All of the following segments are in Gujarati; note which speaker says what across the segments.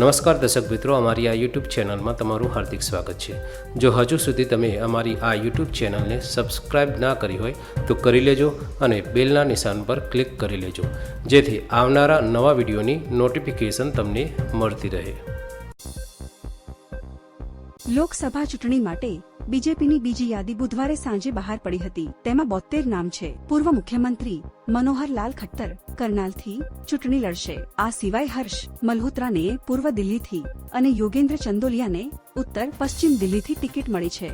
Speaker 1: નમસ્કાર દર્શક મિત્રો, અમારી આ યુટ્યુબ ચેનલમાં તમારું હાર્દિક સ્વાગત છે. જો હજુ સુધી તમે અમારી આ યુટ્યુબ ચેનલને સબસ્ક્રાઇબ ના કરી હોય, તો કરી લેજો અને બેલના નિશાન પર ક્લિક કરી લેજો. જેથી આવનારા નવા વિડીયોની નોટિફિકેશન તમને મળતી રહે.
Speaker 2: લોકસભા ચૂંટણી માટે બીજેપીની બીજી યાદી બુધવારે સાંજે બહાર પડી હતી. તેમાં બોતેર નામ છે. પૂર્વ મુખ્યમંત્રી મનોહરલાલ ખટ્ટર કરનાલથી ચૂંટણી લડશે. આ સિવાય હર્ષ મલ્હોત્રાને પૂર્વ દિલ્હીથી અને યોગેન્દ્ર ચંદોલિયાને ઉત્તર પશ્ચિમ દિલ્હીથી ટિકિટ મળી છે.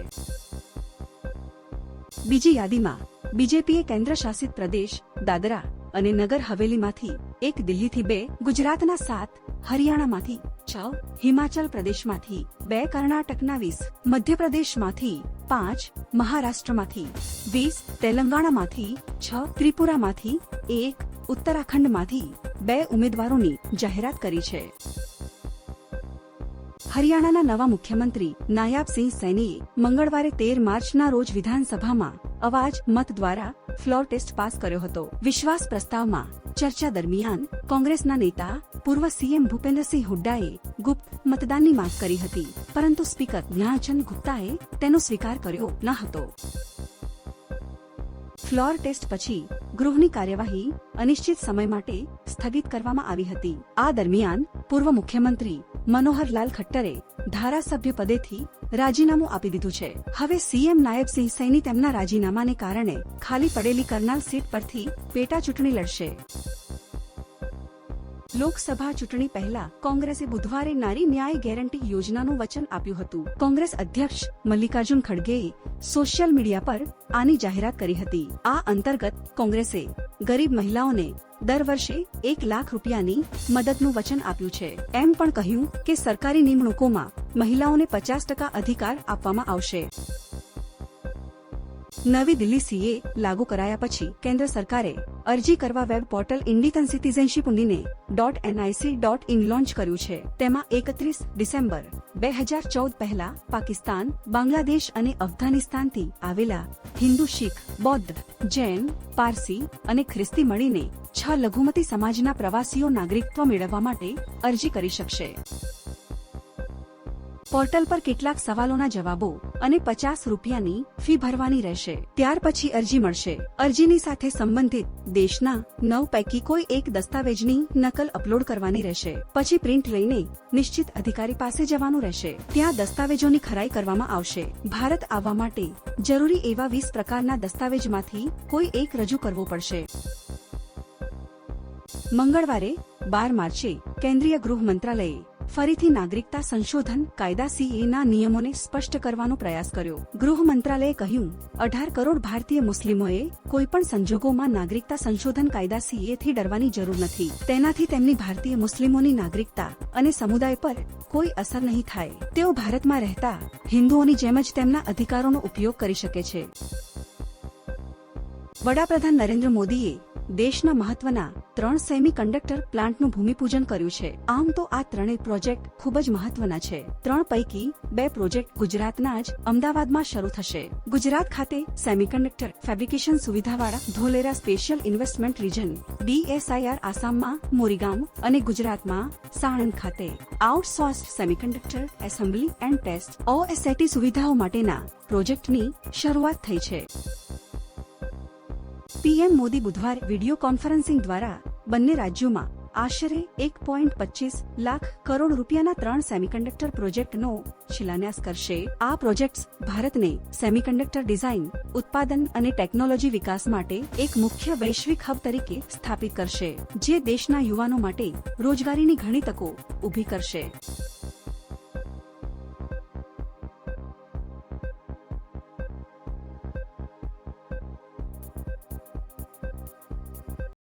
Speaker 2: બીજી યાદીમાં બીજેપીએ કેન્દ્ર શાસિત પ્રદેશ દાદરા અને નગર હવેલીમાંથી એક દિલ્હીથી બે, ગુજરાતના સાત, હરિયાણામાંથી છ, હિમાચલ પ્રદેશમાંથી બે, કર્ણાટકના વીસ, મધ્યપ્રદેશમાંથી પાંચ, મહારાષ્ટ્રમાંથી વીસ, તેલંગાણામાંથી છ, ત્રિપુરામાંથી એક ઉત્તરાખંડમાંથી બે ઉમેદવારોની જાહેરાત કરી છે. હરિયાણાના નવા મુખ્યમંત્રી નાયાબસિંહ સૈનીએ મંગળવારે તેર માર્ચના રોજ વિધાનસભામાં અવાજ મત દ્વારા ફ્લોર ટેસ્ટ પાસ કર્યો હતો. વિશ્વાસ પ્રસ્તાવમાં ચર્ચા દરમિયાન કોંગ્રેસના નેતા પૂર્વ સીએમ ભૂપેન્દ્રસિંહ હુડ્ડાએ ગુપ્ત મતદાનની માંગ કરી હતી, પરંતુ સ્પીકર જ્ઞાનચંદ ગુપ્તાએ તેનો સ્વીકાર કર્યો ન હતો. ફ્લોર ટેસ્ટ પછી ગૃહની કાર્યવાહી અનિશ્ચિત સમય માટે સ્થગિત કરવામાં આવી હતી. આ દરમિયાન પૂર્વ મુખ્યમંત્રી મનોહરલાલ ખટ્ટરે ધારાસભ્ય પદેથી રાજીનામું આપી દીધું છે. હવે સીએમ નાયબસિંહ સૈની તેમના રાજીનામાને કારણે ખાલી પડેલી કરનાલ સીટ પરથી પેટા ચૂંટણી લડશે. લોકસભા ચૂંટણી પહેલા કોંગ્રેસે બુધવારે નારી ન્યાય ગેરંટી યોજનાનું વચન આપ્યું હતું. કોંગ્રેસ અધ્યક્ષ મલ્લિકાર્જુન ખડગેએ સોશિયલ મીડિયા પર આની જાહેરાત કરી હતી. આ અંતર્ગત કોંગ્રેસે ગરીબ મહિલાઓને દર વર્ષે એક લાખ રૂપિયાની મદદનું વચન આપ્યું છે. એમ પણ કહ્યું કે સરકારી નિમણૂકોમાં મહિલાઓને પચાસ ટકા અધિકાર આપવામાં આવશે. નવી દિલ્હી સીએ લાગુ કરાયા પછી કેન્દ્ર સરકારે અરજી કરવા web portal Indian citizenship online dot NIC dot in launch કર્યું છે. તેમાં એકત્રીસ ડિસેમ્બર બે હજાર ચૌદ પહેલા પાકિસ્તાન, બાંગ્લાદેશ અને અફઘાનિસ્તાનથી આવેલા હિન્દુ, શીખ, બૌદ્ધ, જૈન, પારસી અને ખ્રિસ્તી મળીને છ લઘુમતી સમાજના પ્રવાસીઓ નાગરિકત્વ મેળવવા માટે અરજી કરી શકશે. પોર્ટલ પર કેટલાક સવાલોના જવાબો અને પચાસ રૂપિયાની ફી ભરવાની રહેશે. ત્યાર પછી અરજી મળશે. અરજીની સાથે સંબંધિત દેશના નવ પૈકી કોઈ એક દસ્તાવેજની નકલ અપલોડ કરવાની રહેશે. પછી પ્રિન્ટ લઈને નિશ્ચિત અધિકારી પાસે જવાનું રહેશે. ત્યાં દસ્તાવેજોની ખરાઈ કરવામાં આવશે. ભારત આવવા માટે જરૂરી એવા વીસ પ્રકારના દસ્તાવેજમાંથી કોઈ એક રજૂ કરવો પડશે. મંગળવારે બાર માર્ચે કેન્દ્રીય ગૃહ મંત્રાલયે ફરીથી નાગરિકતા સંશોધન કાયદા સીએના નિયમોને સ્પષ્ટ કરવાનો પ્રયાસ કર્યો. ગૃહ મંત્રાલયે કહ્યું, અઢાર કરોડ ભારતીય મુસ્લિમોએ કોઈપણ સંજોગોમાં નાગરિકતા સંશોધન કાયદા સીએથી ડરવાની જરૂર નથી. તેનાથી તેમની ભારતીય મુસ્લિમોની નાગરિકતા અને સમુદાય પર કોઈ અસર નહીં થાય. તેઓ ભારતમાં રહેતા હિન્દુઓની જેમ જ તેમના અધિકારોનો ઉપયોગ કરી શકે છે. વડાપ્રધાન નરેન્દ્ર મોદીએ દેશના મહત્વના ત્રણ સેમી કંડક્ટર પ્લાન્ટનું ભૂમિપૂજન કર્યું છે. આમ તો આ ત્રણેય પ્રોજેક્ટ ખૂબ જ મહત્વના છે. ત્રણ પૈકી બે પ્રોજેક્ટ ગુજરાતના જ અમદાવાદમાં શરૂ થશે. ગુજરાત ખાતે semiconductor fabrication સુવિધાવાળા Dholera special investment region, DSIR આસામમાં મોરીગામ અને ગુજરાતમાં સાણંદ ખાતે outsourced semiconductor assembly and test, OSAT સુવિધાઓ માટેના પ્રોજેક્ટની શરૂઆત થઈ છે. પીએમ મોદી બુધવારે વીડિયો કોન્ફરન્સિંગ દ્વારા બંને રાજ્યોમાં આશરે એક પોઈન્ટ પચીસ લાખ કરોડ રૂપિયાના ત્રણ સેમિકન્ડક્ટર પ્રોજેક્ટનો શિલાન્યાસ કરશે. આ પ્રોજેક્ટ્સ ભારતને સેમિકન્ડક્ટર ડિઝાઇન, ઉત્પાદન અને ટેકનોલોજી વિકાસ માટે એક મુખ્ય વૈશ્વિક હબ તરીકે સ્થાપિત કરશે, જે દેશના યુવાનો માટે રોજગારીની ઘણી તકો ઊભી કરશે.